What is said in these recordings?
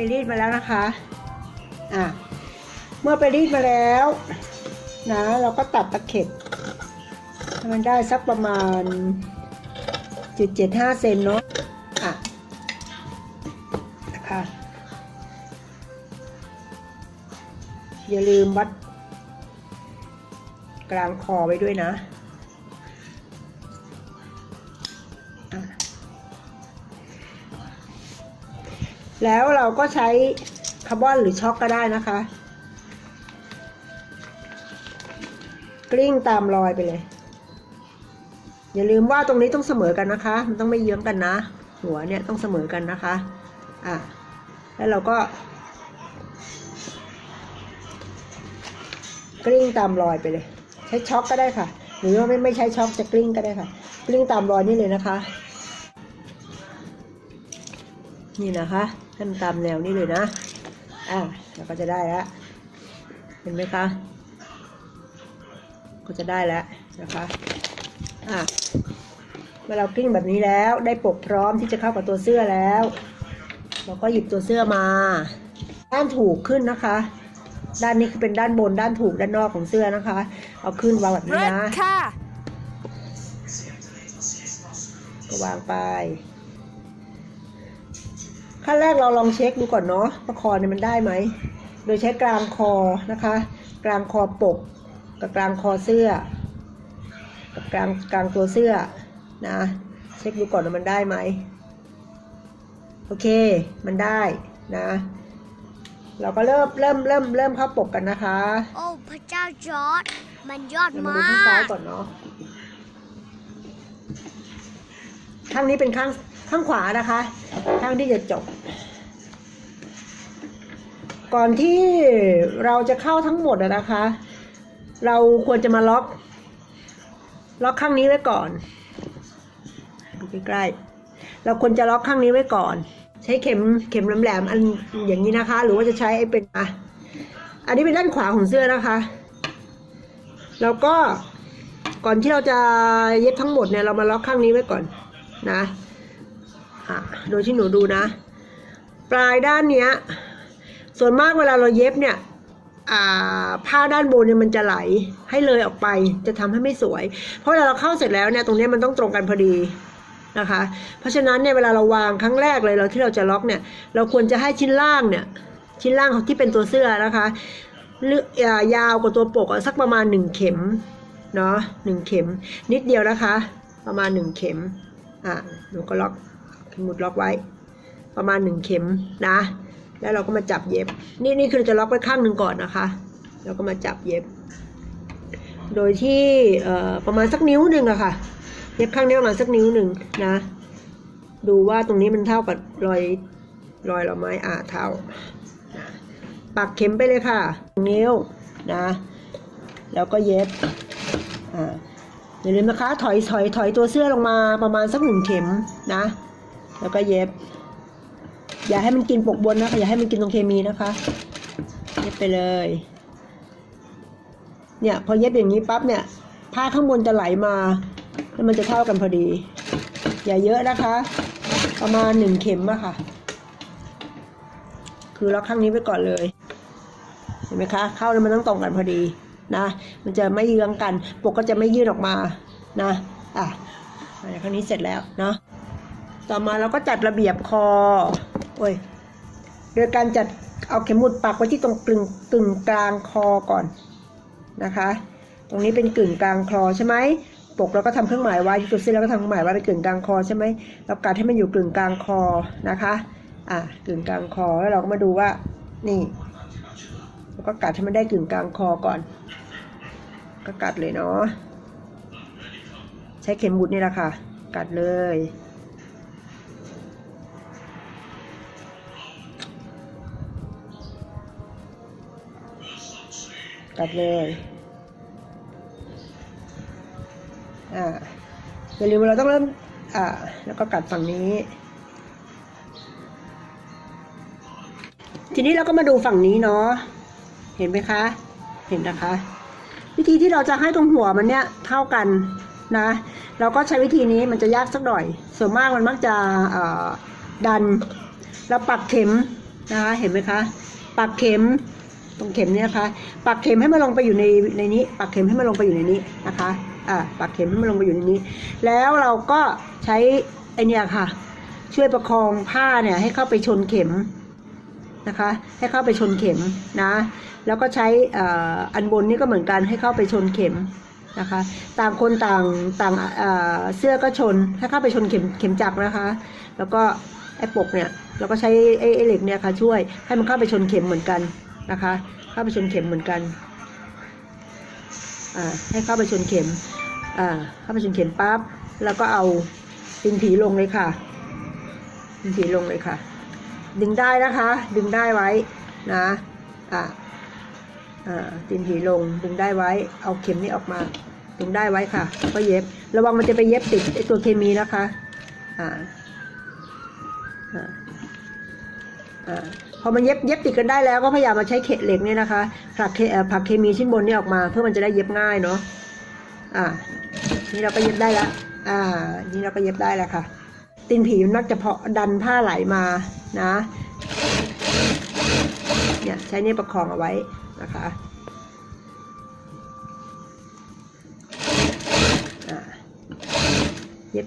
ไปรีดมาแล้วนะคะอะเมื่อไปรีดมาแล้วนะเราก็ตัดตะเข็บให้มันได้สักประมาณจุดเจ็ดห้าเซนเนาะอะนะคะอย่าลืมวัดกลางคอไว้ด้วยนะ แล้วเราก็ใช้คาร์บอนหรือช็อกก็ได้นะคะ กลิ้งตามรอยไปเลย อย่าลืมว่าตรงนี้ต้องเสมอกันนะคะ มันต้องไม่เยื้องกันนะ หัวเนี่ยต้องเสมอกันนะคะ อะ แล้วเราก็ กลิ้งตามรอยไปเลย ใช้ช็อกก็ได้ค่ะ หรือว่าไม่ไม่ใช้ช็อกจะกลิ้งก็ได้ค่ะ กลิ้งตามรอยนี่เลยนะคะ นี่นะคะให้มันตามแนวนี่เลยนะอะเราก็จะได้แล้วเห็นไหมคะ ก็จะได้แล้วนะคะอะเมื่อเรากลิ้งแบบนี้แล้วได้ปกพร้อมที่จะเข้ากับตัวเสื้อแล้ว เราก็หยิบตัวเสื้อมา ด้านถูกขึ้นนะคะ ด้านนี้คือเป็นด้านบนด้านถูกด้านนอกของเสื้อนะคะ เอาขึ้นวางแบบนี้เริ่มนะค่ะก็วางไป ขั้นแรกเราลองเช็คดูก่อนเนาะว่าคอเนี่ยมันได้ไหม โดยใช้กลางคอนะคะ กลางคอปก กับกลางคอเสื้อ กับกลางกลางตัวเสื้อนะ เช็คดูก่อนว่ามันได้ไหม โอเค มันได้นะ เราก็เริ่มเริ่มเริ่มเริ่มเข้าปกกันนะคะ โอ้พระเจ้าจอร์ดมันยอดเรามามาดูข้างซ้ายก ก่อนเนาะ ข้างนี้เป็นข้างข้างขวานะคะ ข้างที่จะจบ ก่อนที่เราจะเข้าทั้งหมดนะคะ เราควรจะมาล็อก ล็อกข้างนี้ไว้ก่อนดูใกล้ๆเราควรจะล็อกข้างนี้ไว้ก่อน ใช้เข็มเข็มแหลมๆอันอย่างนี้นะคะ หรือว่าจะใช้ไอ้เป็นอะอันนี้เป็นด้านขวาของเสื้อนะคะ แล้วก็ก่อนที่เราจะเย็บทั้งหมดเนี่ยเรามาล็อกข้างนี้ไว้ก่อนนะอะโดยที่หนูดูนะ ปลายด้านเนี้ย ส่วนมากเวลาเราเย็บเนี่ยผ้าด้านบนเนี่ยมันจะไหลให้เลยออกไปจะทำให้ไม่สวย เพราะเวลาเราเข้าเสร็จแล้วเนี่ยตรงเนี้ยมันต้องตรงกันพอดีนะคะ เพราะฉะนั้นเนี่ยเวลาเราวางครั้งแรกเลยเราที่เราจะล็อกเนี่ย เราควรจะให้ชิ้นล่างเนี่ยชิ้นล่างของที่เป็นตัวเสื้อนะคะเลืออยาวกว่าตัวปกสักประมาณหนึ่งเข็มเนาะหนึ่งเข็ม นิดเดียวนะคะ ประมาณหนึ่งเข็มอะหนูก็ล็อกหมุดล็อกไว้ ประมาณหนึ่งเข็มนะ แล้วเราก็มาจับเย็บ นี่นี่คือจะล็อกไว้ข้างหนึ่งก่อนนะคะแล้วก็มาจับเย็บ โดยที่ประมาณสักนิ้วหนึ่งอะค่ะ เย็บข้างนี้ประมาณสักนิ้วหนึ่งนะ ดูว่าตรงนี้มันเท่ากับรอยรอยเราไหม้อ่าเท่า ปักเข็มไปเลยค่ะนิ้วนะ แล้วก็เย็บ อ่าอย่าลืมนะคะ ถอยถอยถอยตัวเสื้อลงมาประมาณสักหนึ่งเข็มนะ แล้วก็เย็บ อย่าให้มันกินปกบนนะคะ อย่าให้มันกินตรงเคมีนะคะ เย็บไปเลย เนี่ย พอเย็บอย่างนี้ปั๊บเนี่ย ผ้าข้างบนจะไหลมา แล้วมันจะเท่ากันพอดี อย่าเยอะนะคะ ประมาณหนึ่งเข็มอะค่ะ คือล็อกข้างนี้ไปก่อนเลย เห็นไหมคะ เข้าแล้วมันต้องตรงกันพอดีนะ มันจะไม่เยื้องกัน ปกก็จะไม่ยืดออกมา นะ อะอันนี้ข้างนี้เสร็จแล้วเนาะ ต่อมาเราก็จัดระเบียบคอ โอ้ยโดยการจัดเอาเข็มหมุดปักไว้ที่ตรงกึ่งกึ่งกลางคอก่อนนะคะ ตรงนี้เป็นกึ่งกลางคอใช่ไหมปกเราก็ทำเครื่องหมายไว้ที่ตัวเส้นเราก็ทำเครื่องหมายไว้เป็นกึ่งกลางคอใช่ไหมเรากัดให้มันอยู่กึ่งกลางคอนะคะอะกึ่งกลางคอแล้วเราก็มาดูว่านี่เราก็กัดให้มันได้กึ่งกลางคอก่อน ก็กัดเลยเนาะใช้เข็มหมุดนี่แหละค่ะ กัดเลย กัดเลยอ่าอย่าลืมว่าเราต้องเริ่มอ่าแล้วก็กัดฝั่งนี้ ทีนี้เราก็มาดูฝั่งนี้เนาะเห็นไหมคะ เห็นนะคะ วิธีที่เราจะให้ตรงหัวมันเนี่ยเท่ากันนะ เราก็ใช้วิธีนี้มันจะยากสักหน่อย ส่วนมากมันมักจะดัน เราปักเข็มนะคะ เห็นไหมคะ ปักเข็ม ตรงเข็มเนี่ยนะคะ ปักเข็มให้มันลงไปอยู่ในในนี้ ปักเข็มให้มันลงไปอยู่ในนี้นะคะ อ่า ปักเข็มให้มันลงไปอยู่ในนี้ แล้วเราก็ใช้ไอเนี่ยค่ะ ช่วยประคองผ้าเนี่ยให้เข้าไปชนเข็มนะคะ ให้เข้าไปชนเข็มนะ แล้วก็ใช้อ่ออันบนนี่ก็เหมือนกันให้เข้าไปชนเข็มนะคะ ต่างคนต่างต่างเสื้อก็ชนให้เข้าไปชนเข็มเข็มจักรนะคะ แล้วก็ไอ้ปกเนี่ยเราก็ใช้ไอ้ไอ้เหล็กเนี่ยค่ะช่วยให้มันเข้าไปชนเข็มเหมือนกัน นะคะเข้าไปชนเข็มเหมือนกันให้เข้าไปชนเข็มเข้าไปชนเข็มปั๊บแล้วก็เอาตีนผีลงเลยค่ะตีนผีลงเลยค่ะ ดึงได้นะคะ ดึงได้ไว้นะอ่าอ่าตีนผีลงดึงได้ไว้ เอาเข็มนี้ออกมาดึงได้ไว้ค่ะ ก็เย็บ ระวังมันจะไปเย็บติดไอตัวเคมีนะคะ อ่า อ่า อ่า พอมันเย็บเย็บติดกันได้แล้วก็พยายามมาใช้เขตเหล็กเนี่ยนะคะผลักเคผักเคมีชิ้นบนนี่ออกมา เพื่อมันจะได้เย็บง่ายเนาะอ่านี่เราก็เย็บได้ล้วอ่า นี่เราก็เย็บได้แล้วค่ะ ตีนผีมันมักจะเพาะดันผ้าไหลมานะเนี่ยใช้เนี่ยประคองเอาไว้นะคะอ่าเย็บ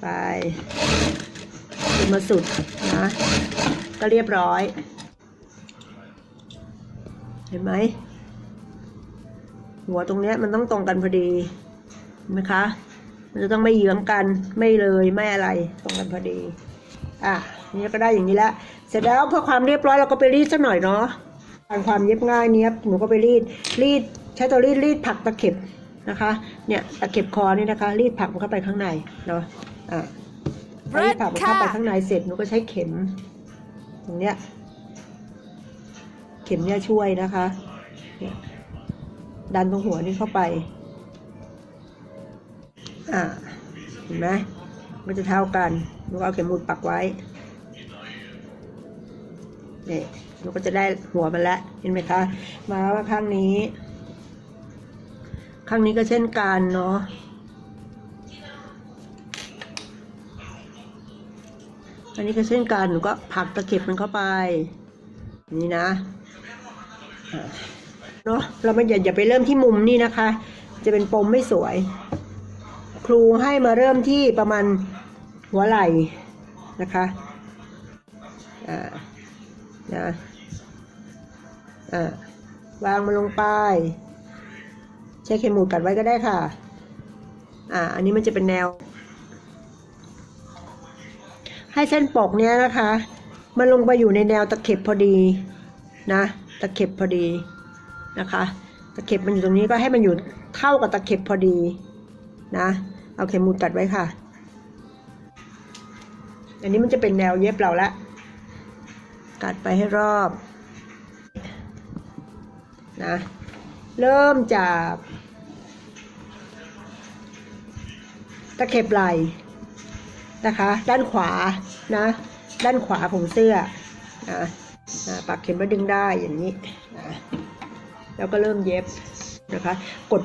ไป จนมาสุดนะ ก็เรียบร้อย เห็นไหม หัวตรงเนี้ยมันต้องตรงกันพอดีเห็นไหมคะ มันจะต้องไม่เยื้องกันไม่เลยไม่อะไรตรงกันพอดี อะนี่ก็ได้อย่างนี้แล้วเสร็จแล้วเพื่อความเรียบร้อยเราก็ไปรีดสักหน่อยเนาะการความเย็บง่ายเนี้ยหนูก็ไปรีดรีดใช้ตัวรีดรีดผักตะเข็บนะคะ เนี่ยตะเข็บคอนี่นะคะ รีดผักมันเข้าไปข้างในเนาะอะ พอรีดผักมันเข้าไปข้างในเสร็จหนูก็ใช้เข็มตรงเนี้ยเข็มเนี่ยช่วยนะคะเนี่ยดันตรงหัวนี่เข้าไป อ่า เห็นไหมมันจะเท่ากันหนูก็เอาเข็มหมุดปักไว้นี่หนูก็จะได้หัวมันแล้ว เห็นไหมคะ มาว่าข้างนี้ ข้างนี้ก็เช่นกันเนาะ อันนี้ก็เช่นกันหนูก็ผักตะเข็บมันเข้าไป นี่นะเนาะเราไม่อย่าอย่าไปเริ่มที่มุมนี่นะคะ จะเป็นปมไม่สวย ครูให้มาเริ่มที่ประมาณหัวไหล่นะคะอ่านะอ่าวางมันลงไปใช้เข็มหมุดกัดไว้ก็ได้ค่ะ อ่า อันนี้มันจะเป็นแนว ให้เส้นปกเนี้ยนะคะ มันลงไปอยู่ในแนวตะเข็บพอดีนะ ตะเข็บพอดีนะคะ ตะเข็บมันอยู่ตรงนี้ก็ให้มันอยู่เท่ากับตะเข็บพอดีนะเอาเข็มหมุดกัดไว้ค่ะ อันนี้มันจะเป็นแนวเย็บเราละกัดไปให้รอบนะเริ่มจากตะเข็บไหล่ นะคะ ด้านขวานะ ด้านขวาของเสื้อนะนะปักเข็มแล้วดึงได้อย่างนี้นะแล้วก็เริ่มเย็บนะคะ กด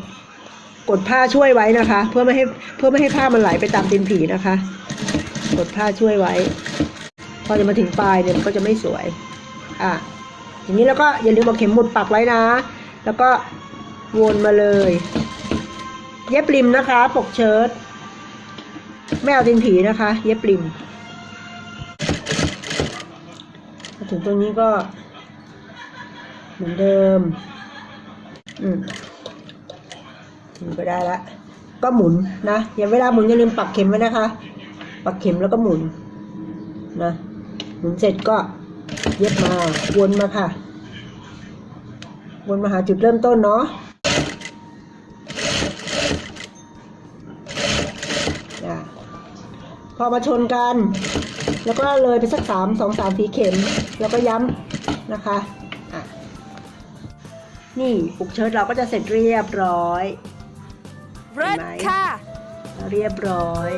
กดผ้าช่วยไว้นะคะ เพื่อไม่ให้เพื่อไม่ให้ผ้ามันไหลไปตามตีนผีนะคะ กดผ้าช่วยไว้ พอจะมาถึงปลายเนี่ยมันก็จะไม่สวยอะอย่างนี้แล้วก็อย่าลืมเอาเข็มหมุดปักไว้นะ แล้วก็วนมาเลย เย็บริมนะคะ ปกเชิ้ต ไม่เอาตีนผีนะคะ เย็บริมมาถึงตรงนี้ก็ เหมือนเดิม อืมนี่ก็ได้ละ ก็หมุนนะอย่าเวลาหมุนอย่าลืมปักเข็มไว้นะคะ ปักเข็มแล้วก็หมุนนะหมุนเสร็จก็เย็บมาวนมาค่ะ วนมาหาจุดเริ่มต้นเนาะ พอมาชนกัน แล้วก็เลยไปสักสามสองสามสีเข็ม แล้วก็ย้ำนะคะอะนี่ปุกเชิ้ตเราก็จะเสร็จเรียบร้อยเลิศค่ะเรียบร้อย